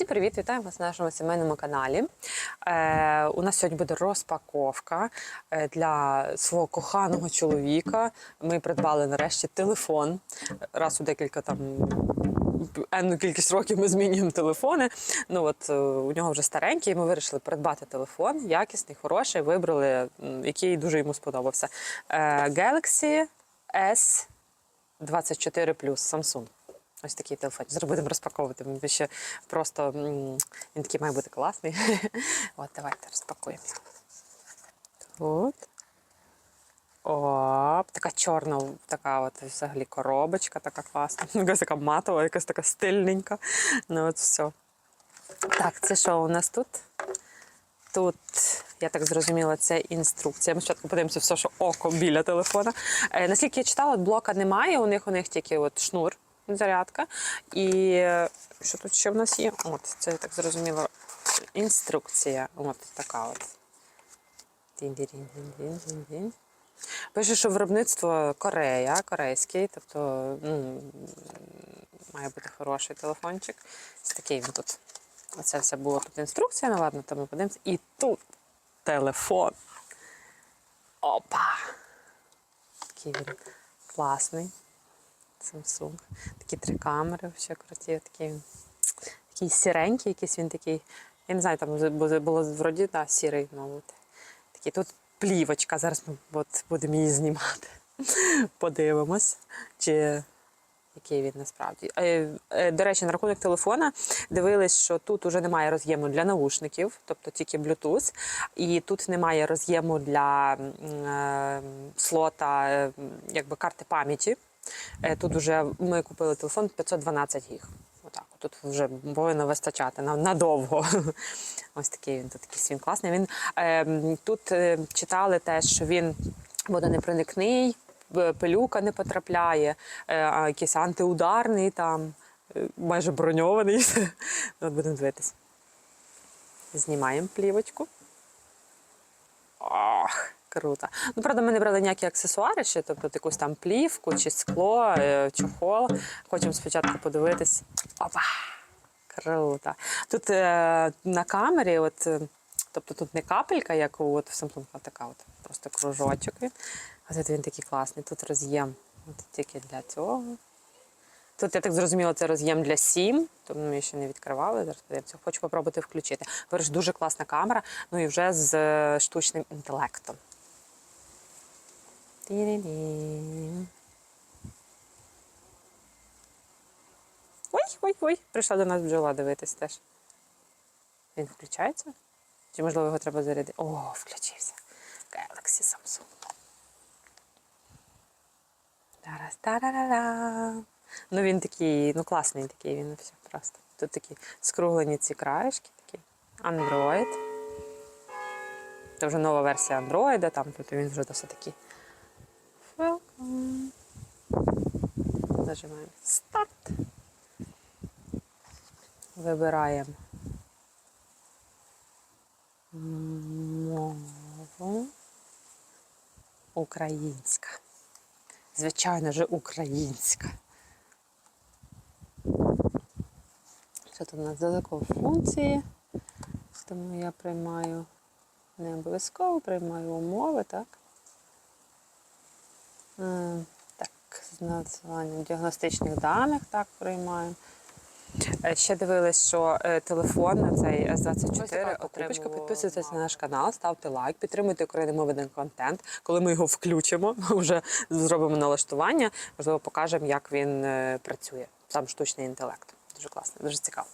Всім привіт, вітаю вас на нашому сімейному каналі. Е, у нас сьогодні буде розпаковка е, для свого коханого чоловіка. Ми придбали нарешті телефон. Раз у декілька там енну кількість років ми змінюємо телефони. Ну от е, у нього вже старенький. Ми вирішили придбати телефон, якісний, хороший. Вибрали, який дуже йому сподобався. Е, Galaxy S 24 Samsung. Ось такий телефон. Зараз будемо розпаковувати. Він ще просто він такий має бути класний. От, давайте розпакуємо. Тут. Оп, така чорна, така от взагалі коробочка, така класна. Якась така матова, якась така стильненька. Ну от все. Так, це що у нас тут? Тут, я так зрозуміла, це інструкція. Ми спочатку подивимося все, що око біля телефона. Е, наскільки я читала, блока немає, у них у них тільки от шнур, зарядка. І е, що тут ще в нас є? От, це я так зрозуміла. Інструкція. От така от. Пише, що виробництво Корея, корейський, тобто ну, має бути хороший телефончик. Ось такий він тут. Оце все було тут інструкція, ну ладно, то ми подивимося. І тут телефон. Опа! Такий він класний. Samsung. Такі три камери, ще круті. Такий, він- такий сіренький, якийсь він такий. Я не знаю, там було, було вроді да, сірий, мабуть. Такий тут плівочка. Зараз ми от, будемо її знімати. Подивимось, чи який він насправді. Е, е, До речі, на рахунок телефона дивились, що тут уже немає роз'єму для наушників, тобто тільки Bluetooth, і тут немає роз'єму для е, слота е, якби карти пам'яті. Е, Тут вже ми купили телефон 512 гіг. Отак, тут вже повинно вистачати надовго. Ось такий він тут такий він класний. Він е, тут е, читали теж, що він водонепроникний, п- пилюка не потрапляє, е, а якийсь антиударний там, е, майже броньований. От будемо дивитись. Знімаємо плівочку. Ох, круто. Ну, правда, ми не брали ніякі аксесуари ще, тобто якусь там плівку чи скло, е, чохол. Хочемо спочатку подивитись. Опа! Круто. Тут е, на камері, от, е, тобто тут не капелька, як у от, Samsung, а така от, просто кружочок. А тут він такий класний. Тут роз'єм от, тільки для цього. Тут, я так зрозуміла, це роз'єм для сім, тому ми ще не відкривали. Зараз подивимося. Хочу спробувати включити. Говориш, дуже класна камера, ну і вже з е, штучним інтелектом. Ті-ді-ді. Ой, ой, ой, прийшла до нас бджола дивитись теж. Він включається? Чи можливо його треба зарядити? О, включився. Galaxy Samsung. Тарас тарарара. Ну він такий, ну класний такий, він все просто. Тут такі скруглені ці краєшки, такі. Android. Це вже нова версія Android, там тобто він вже досить такий. Welcome. Нажимаємо старт. Вибираємо мову українська. Звичайно ж, українська. Що тут у нас додаткові функції? Тому я приймаю не обов'язково, приймаю умови, так? М, Так, з названням діагностичних даних так приймаємо. Е, Ще дивились, що е, телефон на цей S24 отримував... Підписуйтесь на наш канал, ставте лайк, підтримуйте україномовний контент. Коли ми його включимо, вже зробимо налаштування, можливо, покажемо, як він е, працює. Сам штучний інтелект. Дуже класно, дуже цікаво.